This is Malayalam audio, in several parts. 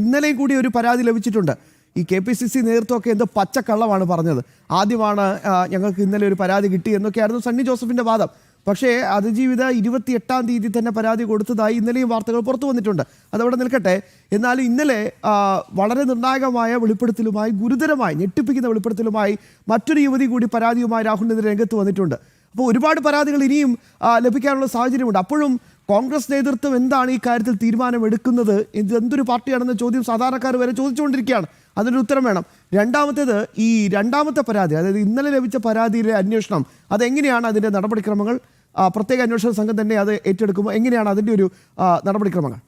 ഇന്നലെയും കൂടി ഒരു പരാതി ലഭിച്ചിട്ടുണ്ട്. ഈ കെ പി സി സി നേതൃത്വമൊക്കെ എന്തോ പച്ചക്കള്ളമാണ് പറഞ്ഞത്. ആദ്യമാണ് ഞങ്ങൾക്ക് ഇന്നലെ ഒരു പരാതി കിട്ടി എന്നൊക്കെയായിരുന്നു സണ്ണി ജോസഫിന്റെ വാദം. പക്ഷേ അതിജീവിത ഇരുപത്തി എട്ടാം തീയതി തന്നെ പരാതി കൊടുത്തതായി ഇന്നലെയും വാർത്തകൾ പുറത്തു വന്നിട്ടുണ്ട്. അതവിടെ നിൽക്കട്ടെ. എന്നാൽ ഇന്നലെ വളരെ നിർണായകമായ വെളിപ്പെടുത്തലുമായി ഗുരുതരമായി ഞെട്ടിപ്പിക്കുന്ന വെളിപ്പെടുത്തലുമായി മറ്റൊരു യുവതി കൂടി പരാതിയുമായി രാഹുലിനെതിരെ രംഗത്ത് വന്നിട്ടുണ്ട്. അപ്പോൾ ഒരുപാട് പരാതികൾ ഇനിയും ലഭിക്കാനുള്ള സാഹചര്യമുണ്ട്. അപ്പോഴും കോൺഗ്രസ് നേതൃത്വം എന്താണ് ഈ കാര്യത്തിൽ തീരുമാനമെടുക്കുന്നത്? ഇത് എന്തൊരു പാർട്ടിയാണെന്ന ചോദ്യം സാധാരണക്കാർ വരെ ചോദിച്ചുകൊണ്ടിരിക്കുകയാണ്. അതിനൊരു ഉത്തരം വേണം. രണ്ടാമത്തേത് ഈ രണ്ടാമത്തെ പരാതി അതായത് ഇന്നലെ ലഭിച്ച പരാതിയിലെ അന്വേഷണം അതെങ്ങനെയാണ് അതിന്റെ നടപടിക്രമങ്ങൾ? പ്രത്യേക അന്വേഷണ സംഘം തന്നെ അത് ഏറ്റെടുക്കുമ്പോൾ എങ്ങനെയാണ് അതിന്റെ ഒരു നടപടിക്രമങ്ങൾ?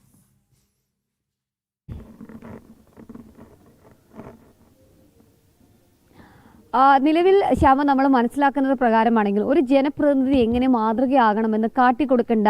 നിലവിൽ ശ്യാമ നമ്മൾ മനസ്സിലാക്കുന്നത് പ്രകാരമാണെങ്കിൽ ഒരു ജനപ്രതിനിധി എങ്ങനെ മാതൃകയാകണമെന്ന് കാട്ടിക്കൊടുക്കേണ്ട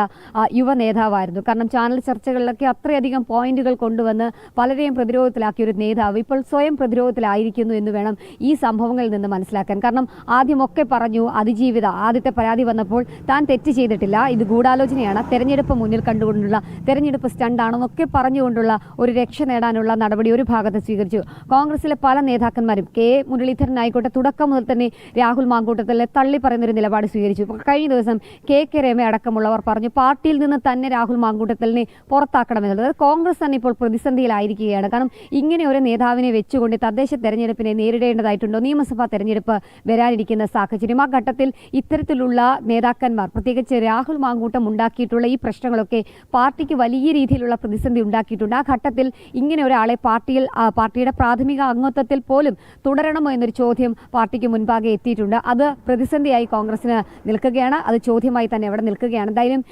യുവ നേതാവായിരുന്നു. കാരണം ചാനൽ ചർച്ചകളിലൊക്കെ അത്രയധികം പോയിന്റുകൾ കൊണ്ടുവന്ന് പലരെയും പ്രതിരോധത്തിലാക്കിയ ഒരു നേതാവ് ഇപ്പോൾ സ്വയം പ്രതിരോധത്തിലായിരിക്കുന്നു എന്ന് വേണം ഈ സംഭവങ്ങളിൽ നിന്ന് മനസ്സിലാക്കാൻ. കാരണം ആദ്യമൊക്കെ പറഞ്ഞു അതിജീവിത ആദ്യത്തെ പരാതി വന്നപ്പോൾ താൻ തെറ്റ് ചെയ്തിട്ടില്ല ഇത് ഗൂഢാലോചനയാണ് തെരഞ്ഞെടുപ്പ് മുന്നിൽ കണ്ടുകൊണ്ടുള്ള തെരഞ്ഞെടുപ്പ് സ്റ്റണ്ടാണെന്നൊക്കെ പറഞ്ഞുകൊണ്ടുള്ള ഒരു രക്ഷ നേടാനുള്ള നടപടി ഒരു ഭാഗത്ത് സ്വീകരിച്ചു. കോൺഗ്രസിലെ പല നേതാക്കന്മാരും കെ. മുരളീധരൻ തുടക്കം മുതൽ തന്നെ രാഹുൽ മാങ്കൂട്ടത്തിലെ തള്ളി പറയുന്നൊരു നിലപാട് സ്വീകരിച്ചു. കഴിഞ്ഞ ദിവസം കെ കെ രമ അടക്കമുള്ളവർ പറഞ്ഞു പാർട്ടിയിൽ നിന്ന് തന്നെ രാഹുൽ മാങ്കൂട്ടത്തിലിനെ പുറത്താക്കണമെന്നുള്ളത്. കോൺഗ്രസ് തന്നെ ഇപ്പോൾ പ്രതിസന്ധിയിലായിരിക്കുകയാണ്. കാരണം ഇങ്ങനെ ഒരു നേതാവിനെ വെച്ചുകൊണ്ട് തദ്ദേശ തെരഞ്ഞെടുപ്പിനെ നേരിടേണ്ടതായിട്ടുണ്ടോ? നിയമസഭാ തെരഞ്ഞെടുപ്പ് വരാനിരിക്കുന്ന സാഹചര്യം ആ ഘട്ടത്തിൽ ഇത്തരത്തിലുള്ള നേതാക്കന്മാർ പ്രത്യേകിച്ച് രാഹുൽ മാങ്കൂട്ടം ഉണ്ടാക്കിയിട്ടുള്ള ഈ പ്രശ്നങ്ങളൊക്കെ പാർട്ടിക്ക് വലിയ രീതിയിലുള്ള പ്രതിസന്ധി ഉണ്ടാക്കിയിട്ടുണ്ട്. ആ ഘട്ടത്തിൽ ഇങ്ങനെ ഒരാളെ പാർട്ടിയിൽ പാർട്ടിയുടെ പ്രാഥമിക അംഗത്വത്തിൽ പോലും തുടരണമോ എന്നൊരു ചോദ്യം പാർട്ടിക്ക് മുൻപാകെ എത്തിയിട്ടുണ്ട്. അത് പ്രതിസന്ധിയായി കോൺഗ്രസിന് നിൽക്കുകയാണ്. അത് ചോദ്യമായി തന്നെ അവിടെ നിൽക്കുകയാണ്. എന്തായാലും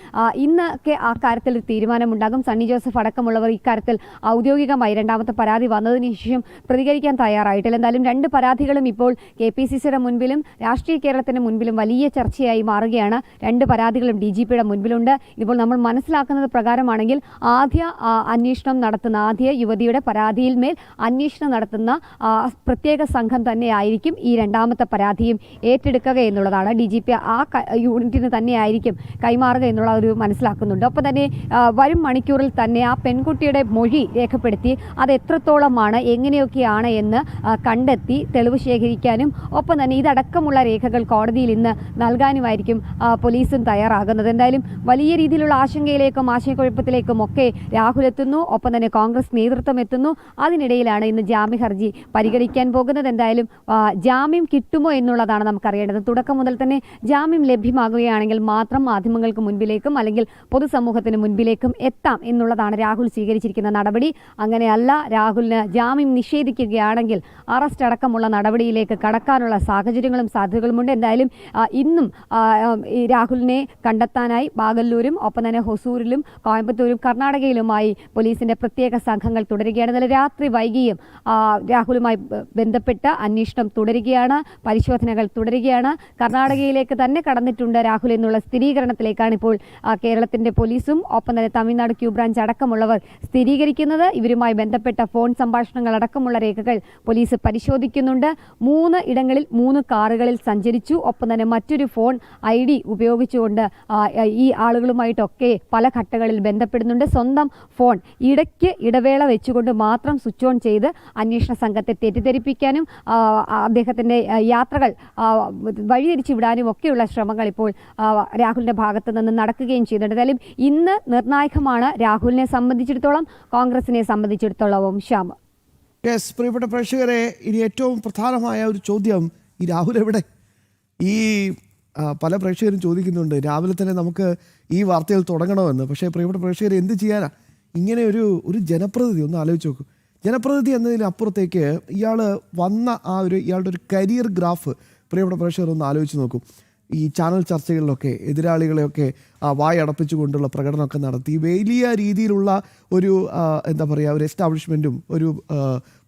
ഇന്നൊക്കെ ആ കാര്യത്തിൽ ഒരു തീരുമാനമുണ്ടാകും. സണ്ണി ജോസഫ് അടക്കമുള്ളവർ ഇക്കാര്യത്തിൽ ഔദ്യോഗികമായി രണ്ടാമത്തെ പരാതി വന്നതിന് ശേഷം പ്രതികരിക്കാൻ തയ്യാറായിട്ടില്ല. എന്തായാലും രണ്ട് പരാതികളും ഇപ്പോൾ കെ പി സി സിയുടെ മുൻപിലും രാഷ്ട്രീയ കേരളത്തിന് മുൻപിലും വലിയ ചർച്ചയായി മാറുകയാണ്. രണ്ട് പരാതികളും ഡി ജി പിയുടെ മുൻപിലുണ്ട്. ഇപ്പോൾ നമ്മൾ മനസ്സിലാക്കുന്നത് പ്രകാരമാണെങ്കിൽ ആദ്യ അന്വേഷണം നടത്തുന്ന ആദ്യ യുവതിയുടെ പരാതിയിൽ മേൽ അന്വേഷണം നടത്തുന്ന പ്രത്യേക സംഘം തന്നെയായിരിക്കും ഈ രണ്ടാമത്തെ പരാതിയും ഏറ്റെടുക്കുക എന്നുള്ളതാണ് ഡി ജി പി ആ യൂണിറ്റിന് തന്നെയായിരിക്കും കൈമാറുക എന്നുള്ള ഒരു മനസ്സിലാക്കുന്നുണ്ട്. ഒപ്പം തന്നെ വരും മണിക്കൂറിൽ തന്നെ ആ പെൺകുട്ടിയുടെ മൊഴി രേഖപ്പെടുത്തി അത് എത്രത്തോളമാണ് എങ്ങനെയൊക്കെയാണ് എന്ന് കണ്ടെത്തി തെളിവ് ശേഖരിക്കാനും ഒപ്പം തന്നെ ഇതടക്കമുള്ള രേഖകൾ കോടതിയിൽ ഇന്ന് നൽകാനുമായിരിക്കും പോലീസും തയ്യാറാകുന്നത്. എന്തായാലും വലിയ രീതിയിലുള്ള ആശങ്കയിലേക്കും ആശയക്കുഴപ്പത്തിലേക്കും ഒക്കെ രാഹുൽ എത്തുന്നു. ഒപ്പം തന്നെ കോൺഗ്രസ് നേതൃത്വം എത്തുന്നു. അതിനിടയിലാണ് ഇന്ന് ജാമ്യ ഹർജി പരിഗണിക്കാൻ പോകുന്നത്. എന്തായാലും ജാമ്യം കിട്ടുമോ എന്നുള്ളതാണ് നമുക്കറിയേണ്ടത്. തുടക്കം മുതൽ തന്നെ ജാമ്യം ലഭ്യമാകുകയാണെങ്കിൽ മാത്രം മാധ്യമങ്ങൾക്ക് മുൻപിലേക്കും അല്ലെങ്കിൽ പൊതുസമൂഹത്തിന് മുൻപിലേക്കും എത്താം എന്നുള്ളതാണ് രാഹുൽ സ്വീകരിച്ചിരിക്കുന്ന നടപടി. അങ്ങനെയല്ല രാഹുലിന് ജാമ്യം നിഷേധിക്കുകയാണെങ്കിൽ അറസ്റ്റ് അടക്കമുള്ള നടപടിയിലേക്ക് കടക്കാനുള്ള സാഹചര്യങ്ങളും സാധ്യതകളുമുണ്ട്. എന്തായാലും ഇന്നും രാഹുലിനെ കണ്ടെത്താനായി ബാഗല്ലൂരും ഒപ്പം തന്നെ ഹൊസൂരിലും കോയമ്പത്തൂരും കർണാടകയിലുമായി പോലീസിന്റെ പ്രത്യേക സംഘങ്ങൾ തുടരുകയാണ്. രാത്രി വൈകിയും രാഹുലുമായി ബന്ധപ്പെട്ട അന്വേഷണം തുടരുകയാണ് പരിശോധനകൾ തുടരുകയാണ്. കർണാടകയിലേക്ക് തന്നെ കടന്നിട്ടുണ്ട് രാഹുൽ എന്നുള്ള സ്ഥിരീകരണത്തിലേക്കാണ് ഇപ്പോൾ കേരളത്തിന്റെ പോലീസും ഒപ്പം തന്നെ തമിഴ്നാട് ക്യൂബ്രാഞ്ച് അടക്കമുള്ളവർ സ്ഥിരീകരിക്കുന്നത്. ഇവരുമായി ബന്ധപ്പെട്ട ഫോൺ സംഭാഷണങ്ങൾ അടക്കമുള്ള രേഖകൾ പോലീസ് പരിശോധിക്കുന്നുണ്ട്. മൂന്ന് ഇടങ്ങളിൽ മൂന്ന് കാറുകളിൽ സഞ്ചരിച്ചു. ഒപ്പം തന്നെ മറ്റൊരു ഫോൺ ഐ ഡി ഉപയോഗിച്ചുകൊണ്ട് ഈ ആളുകളുമായിട്ടൊക്കെ പല ഘട്ടങ്ങളിൽ ബന്ധപ്പെടുന്നുണ്ട്. സ്വന്തം ഫോൺ ഇടയ്ക്ക് ഇടവേള വെച്ചുകൊണ്ട് മാത്രം സ്വിച്ച് ഓൺ ചെയ്ത് അന്വേഷണ സംഘത്തെ തെറ്റിദ്ധരിപ്പിക്കാനും ആ, അദ്ദേഹത്തിന്റെ ആ, യാത്രകൾ വഴിതിരിച്ചു വിടാനും ഒക്കെയുള്ള ശ്രമങ്ങൾ ഇപ്പോൾ രാഹുലിന്റെ ഭാഗത്ത് നിന്ന് നടക്കുകയും ചെയ്യുന്നുണ്ട്. എന്തായാലും ഇന്ന് നിർണായകമാണ് രാഹുലിനെ സംബന്ധിച്ചിടത്തോളം കോൺഗ്രസിനെ സംബന്ധിച്ചിടത്തോളവും ശ്യാം. യെസ് പ്രിയപ്പെട്ട പ്രേക്ഷകരെ ഇനി ഏറ്റവും പ്രധാനമായ ഒരു ചോദ്യം ഈ രാഹുൽ എവിടെ? ഈ പല പ്രേക്ഷകരും ചോദിക്കുന്നുണ്ട് രാവിലെ തന്നെ നമുക്ക് ഈ വാർത്തയിൽ തുടങ്ങണമെന്ന്. പക്ഷേ പ്രിയപ്പെട്ട പ്രേക്ഷകർ എന്ത് ചെയ്യാനാ? ഇങ്ങനെ ഒരു ഒരു ജനപ്രതിനിധി ഒന്ന് ആലോചിച്ച് നോക്കൂ. ജനപ്രതിനിധി എന്നതിനപ്പുറത്തേക്ക് ഇയാൾ വന്ന ആ ഒരു ഇയാളുടെ ഒരു കരിയർ ഗ്രാഫ് പ്രിയപ്പെട്ട പ്രേക്ഷകർ ഒന്ന് ആലോചിച്ച് നോക്കും. ഈ ചാനൽ ചർച്ചകളിലൊക്കെ എതിരാളികളെയൊക്കെ ആ, വായടപ്പിച്ചുകൊണ്ടുള്ള പ്രകടനമൊക്കെ നടത്തി വലിയ രീതിയിലുള്ള ഒരു എന്താ പറയുക ഒരു എസ്റ്റാബ്ലിഷ്മെന്റും ഒരു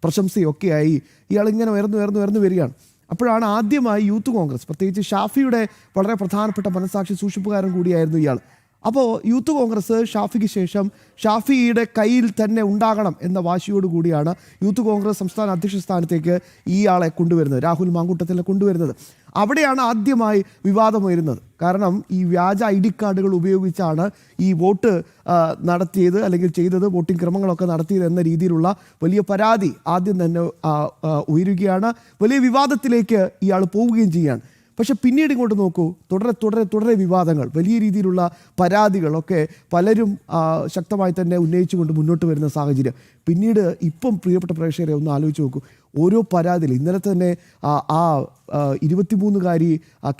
പ്രശംസയും ഒക്കെയായി ഇയാൾ ഇങ്ങനെ ഉയർന്നു ഉയർന്നു ഉയർന്നു വരികയാണ്. അപ്പോഴാണ് ആദ്യമായി യൂത്ത് കോൺഗ്രസ് പ്രത്യേകിച്ച് ഷാഫിയുടെ വളരെ പ്രധാനപ്പെട്ട മനസാക്ഷി സൂക്ഷിപ്പുകാരൻ കൂടിയായിരുന്നു ഇയാൾ. അപ്പോൾ യൂത്ത് കോൺഗ്രസ് ഷാഫിക്ക് ശേഷം ഷാഫിയുടെ കയ്യിൽ തന്നെ ഉണ്ടാകണം എന്ന വാശിയോട് കൂടിയാണ് യൂത്ത് കോൺഗ്രസ് സംസ്ഥാന അധ്യക്ഷ സ്ഥാനത്തേക്ക് ഇയാളെ കൊണ്ടുവരുന്നത് രാഹുൽ മാങ്കൂട്ടത്തിനെ കൊണ്ടുവരുന്നത്. അവിടെയാണ് ആദ്യമായി വിവാദം വരുന്നത് കാരണം ഈ വ്യാജ ഐ ഡി കാർഡുകൾ ഉപയോഗിച്ചാണ് ഈ വോട്ട് നടത്തിയത് അല്ലെങ്കിൽ ചെയ്തത് വോട്ടിംഗ് ക്രമങ്ങളൊക്കെ നടത്തിയത് എന്ന രീതിയിലുള്ള വലിയ പരാതി ആദ്യം തന്നെ ഉയരുകയാണ്. വലിയ വിവാദത്തിലേക്ക് ഇയാൾ പോവുകയും ചെയ്യുകയാണ് പക്ഷെ പിന്നീട് ഇങ്ങോട്ട് നോക്കൂ. തുടരെ തുടരെ തുടരെ വിവാദങ്ങൾ വലിയ രീതിയിലുള്ള പരാതികളൊക്കെ പലരും ശക്തമായി തന്നെ ഉന്നയിച്ചുകൊണ്ട് മുന്നോട്ട് വരുന്ന സാഹചര്യം. പിന്നീട് ഇപ്പം പ്രിയപ്പെട്ട പ്രേക്ഷകരെ ഒന്ന് ആലോചിച്ച് നോക്കൂ. ഓരോ പരാതിയിൽ ഇന്നലെ തന്നെ ആ ഇരുപത്തിമൂന്നുകാരി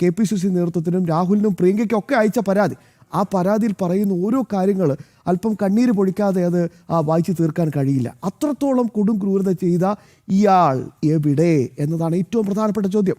കെ പി സി സി നേതൃത്വത്തിനും രാഹുലിനും പ്രിയങ്കയ്ക്കൊക്കെ അയച്ച പരാതി. ആ പരാതിയിൽ പറയുന്ന ഓരോ കാര്യങ്ങൾ അല്പം കണ്ണീര് പൊഴിക്കാതെ അത് വായിച്ചു തീർക്കാൻ കഴിയില്ല. അത്രത്തോളം കൊടും ക്രൂരത ചെയ്ത ഇയാൾ എവിടെ? എന്നതാണ് ഏറ്റവും പ്രധാനപ്പെട്ട ചോദ്യം.